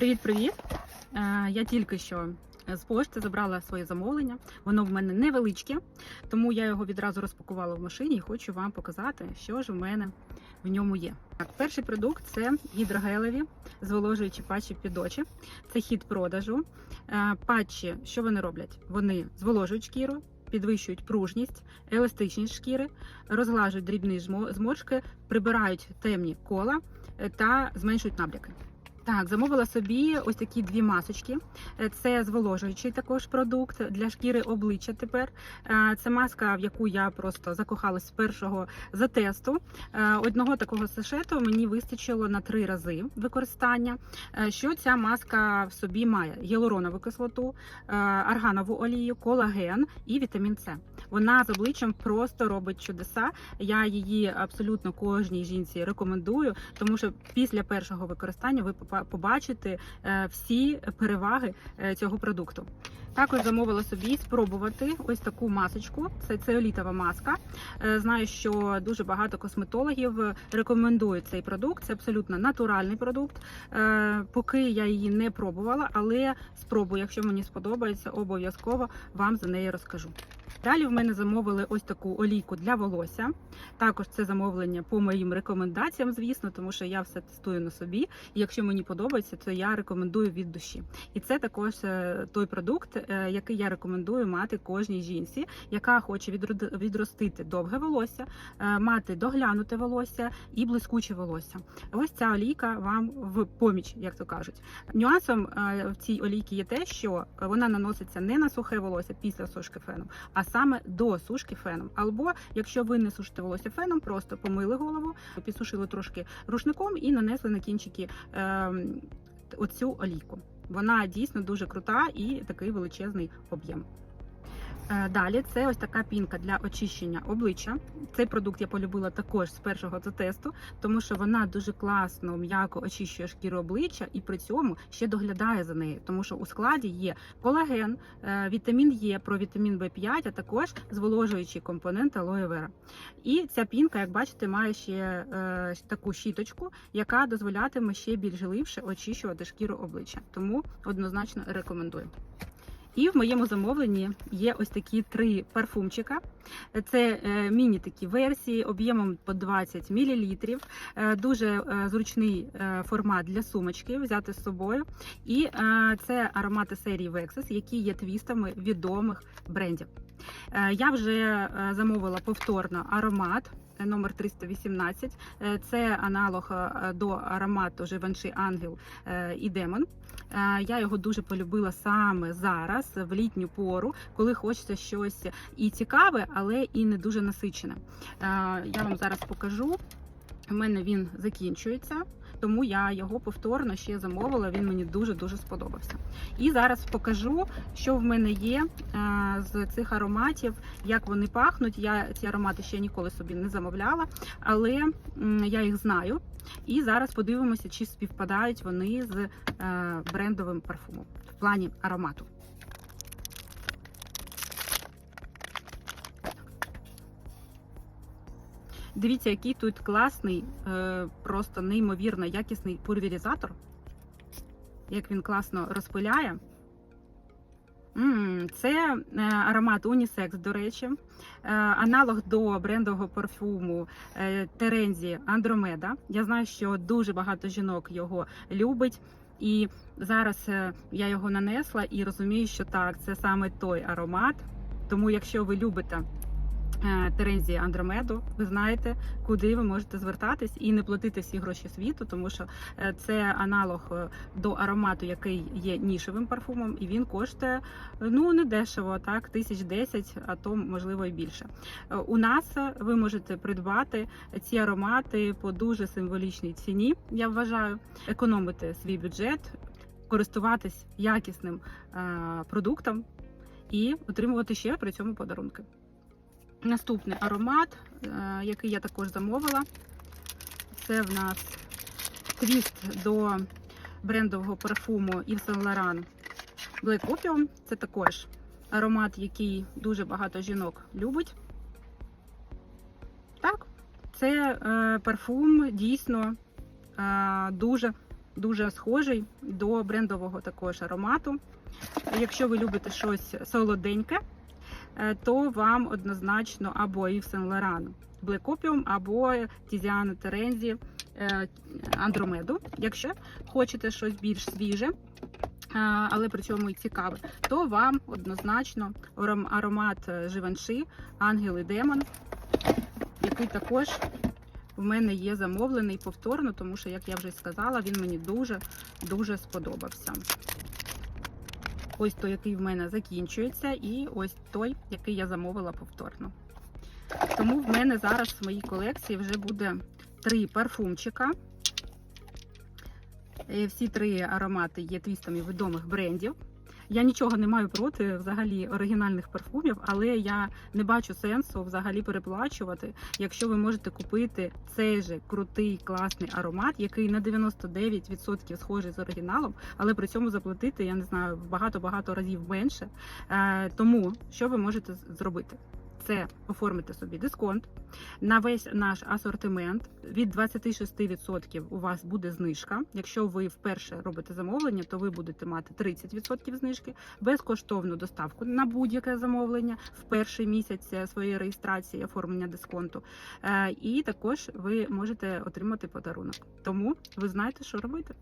Привіт-привіт! Е, Я тільки що з пошти забрала своє замовлення. Воно в мене невеличке, тому я його відразу розпакувала в машині і хочу вам показати, що ж в мене в ньому є. Так, перший продукт це гідрогелеві зволожуючі патчі під очі. Це хід продажу. Е, Патчі, що вони роблять? Вони зволожують шкіру. Підвищують пружність, еластичність шкіри, розглажують дрібні зморшки, прибирають темні кола е, та зменшують набряки. Так, замовила собі ось такі дві масочки. Е, Це зволожуючий також продукт для шкіри обличчя. Тепер Е, це маска, в яку я просто закохалась з першого затесту. Е, Одного такого сашету мені вистачило на три рази використання. Що ця маска в собі має? Гіалуронову кислоту, арганову олію, колаген і вітамін С. Вона з обличчям просто робить чудеса. Я її абсолютно кожній жінці рекомендую, тому що після першого використання ви побачите е, всі переваги е, цього продукту. Також замовила собі спробувати ось таку масочку. Це цеолітова маска. Е, Знаю, що дуже багато косметологів рекомендують цей продукт. Це абсолютно натуральний продукт. Поки я її не пробувала, але спробую, якщо мені сподобається, обов'язково вам за неї розкажу. Далі в мене замовили ось таку олійку для волосся. Також це замовлення по моїм рекомендаціям, звісно, тому що я все тестую на собі. І якщо мені подобається, то я рекомендую від душі. І це також е, той продукт, е, який я рекомендую мати кожній жінці, яка хоче відростити довге волосся, е, мати доглянуте волосся і блискуче волосся. Ось ця олійка вам в поміч, як то кажуть. Нюансом в цій олійці є те, що вона наноситься не на сухе волосся після сушки феном, а саме до сушки феном. Або якщо ви не сушите волосся феном, просто помили голову, підсушили трошки рушником і нанесли на кінчики е, оцю олійку. Вона дійсно дуже крута і такий величезний об'єм. Е, Далі це ось така пінка для очищення обличчя. Цей продукт я полюбила також з першого тесту, тому що вона дуже класно, м'яко очищує шкіру обличчя і при цьому ще доглядає за нею, тому що у складі є колаген, е, вітамін Е, провітамін В5, а також зволожуючий компонент алоє вера. І ця пінка, як бачите, має ще таку щіточку, яка дозволятиме ще більш глибше очищувати шкіру обличчя. Тому однозначно рекомендую. І в моєму замовленні є ось такі три парфумчика. Це е, міні такі версії об'ємом по 20 мл. Е, Дуже е, зручний формат для сумочки взяти з собою. І це аромати серії Vexus, які є твістами відомих брендів. Я вже замовила повторно аромат. Е, Номер 318 Е, це аналог е, до аромату Живанши Ангел і Демон. Я його дуже полюбила саме зараз, в літню пору, коли хочеться щось і цікаве, але і не дуже насичене. Я вам зараз покажу. У мене він закінчується, тому я його повторно ще замовила. Він мені дуже дуже сподобався. І зараз покажу, що в мене є е, з цих ароматів, як вони пахнуть. Я ці аромати ще ніколи собі не замовляла, але я їх знаю. І зараз подивимося, чи співпадають вони з е, брендовим парфумом в плані аромату. Дивіться, який тут класний, е, просто неймовірно якісний пульверизатор. Як він класно розпиляє. Це е, аромат Unisex, до речі, Е, аналог до брендового парфуму е, Терензі Андромеда. Я знаю, що дуже багато жінок його любить. І зараз я його нанесла і розумію, що так, це саме той аромат. Тому, якщо ви любите е, Терензі Андромеду, ви знаєте, куди ви можете звертатись і не платити всі гроші світу, тому що е, це аналог е, до аромату, який є нішевим парфумом, і він коштує ну не дешево, так тисяч десять, а то можливо і більше. У нас ви можете придбати ці аромати по дуже символічній ціні. Я вважаю, економити свій бюджет, користуватись якісним продуктом і отримувати ще при цьому подарунки. Наступний аромат, е, який я також замовила, це в нас твіст до брендового парфуму Yves Saint Laurent Black Opium. Це також аромат, який дуже багато жінок любить. Так, це е, парфум дійсно е, дуже дуже схожий до брендового також аромату. Якщо ви любите щось солоденьке, то вам однозначно або Yves Saint Laurent Black Opium, або Terenzi е, Андромеду. Якщо хочете щось більш свіже, е, але при цьому і цікаве, то вам однозначно аромат е, Живанши, Ангел і Демон, який також в мене є замовлений повторно, тому що, як я вже сказала, він мені дуже дуже сподобався. Ось той, який в мене закінчується, і ось той, який я замовила повторно. Тому в мене зараз в моїй колекції вже буде три парфумчика. Е, Всі три аромати є твістами відомих брендів. Я нічого не маю проти взагалі оригінальних парфумів, але я не бачу сенсу взагалі переплачувати, якщо ви можете купити цей же крутий класний аромат, який на 99% схожий з оригіналом, але при цьому заплатити, я не знаю, багато-багато разів менше. Е, тому що ви можете зробити? Це оформити собі дисконт на весь наш асортимент. Від 26% у вас буде знижка. Якщо ви вперше робите замовлення, то ви будете мати 30% знижки, безкоштовну доставку на будь-яке замовлення в перший місяць е, своєї реєстрації оформлення дисконту. Е, І також ви можете отримати подарунок. Тому ви знаєте, що робити.